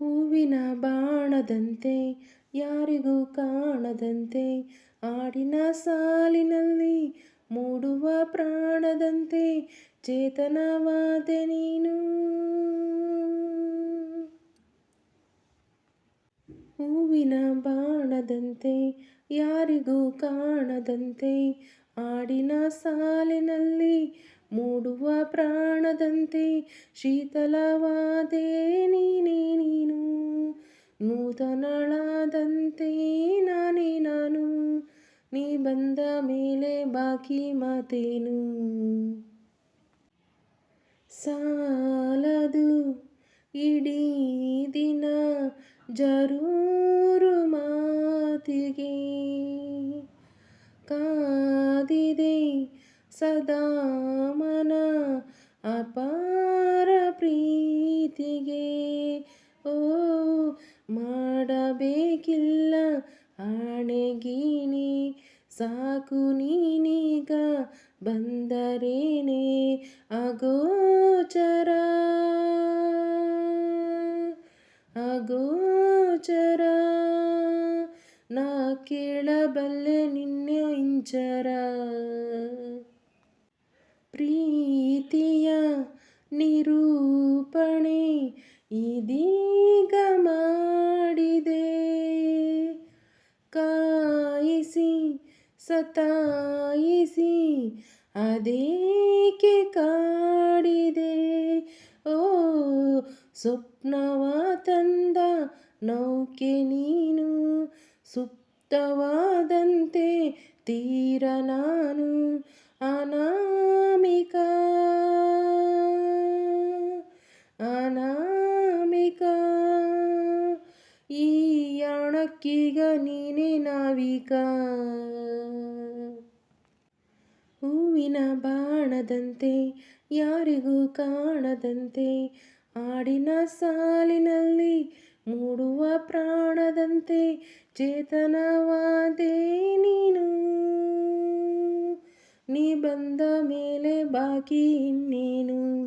ಹೂವಿನ ಬಾಣದಂತೆ, ಯಾರಿಗೂ ಕಾಣದಂತೆ ಆಡಿನ ಸಾಲಿನಲ್ಲಿ ಮೂಡುವ ಪ್ರಾಣದಂತೆ, ಚೇತನವಾದೆ ನೀನು. ಹೂವಿನ ಬಾಣದಂತೆ, ಯಾರಿಗೂ ಕಾಣದಂತೆ ಆಡಿನ ಸಾಲಿನಲ್ಲಿ ಮೂಡುವ ಪ್ರಾಣದಂತೆ, ಶೀತಲವಾದೆ ನೀನು. ನೂತನಳಾದಂತೆ ನಾನೇ ನಾನು. ನೀ ಬಂದ ಮೇಲೆ ಬಾಕಿ ಮಾತೇನು? ಸಾಲದು ಇಡೀ ದಿನ ಜರೂರು ಮಾತಿಗೆ ಕಾದಿದೆ ಸದಾ ಮನ ಅಪಾರ ಪ್ರೀತಿಗೆ. ಓ ಮಾಡಬೇಕಿಲ್ಲ. ಆಣೆಗೀನಿ ಸಾಕು ನೀನೀಗ ಬಂದರೇನೆ ಅಗೋಚರ. ಅಗೋಚರ. ನಾ ಕೇಳಬಲ್ಲೆ ನಿನ್ನ ಇಂಚರ. ಪ್ರೀತಿಯ ನಿರೂಪಣೆ ಇದೀಗ ಮಾಡಿದೆ. ಕಾಯಿಸಿ, ಸತಾಯಿಸಿ, ಅದೇಕೆ ಕಾಡಿದೆ? ಓ, ಸ್ವಪ್ನವ ತಂದ ನೌಕೆ ನೀನು, ಸುಪ್ತವಾದಂತೆ ತೀರ ನಾನು ಅನಾಮಿಕ ಅನಾಮಿಕ ಈ ಯಾಣಕ್ಕೀಗ ನೀನೇ ನಾವಿಕ. ಹೂವಿನ ಬಾಣದಂತೆ, ಯಾರಿಗೂ ಕಾಣದಂತೆ ಆಡಿನ ಸಾಲಿನಲ್ಲಿ ಮೂಡುವ ಪ್ರಾಣದಂತೆ ಚೇತನವಾದೇ ನೀನು. ನೀ ಬಂದ ಮೇಲೆ ಬಾಕಿ ಇನ್ನೇನು?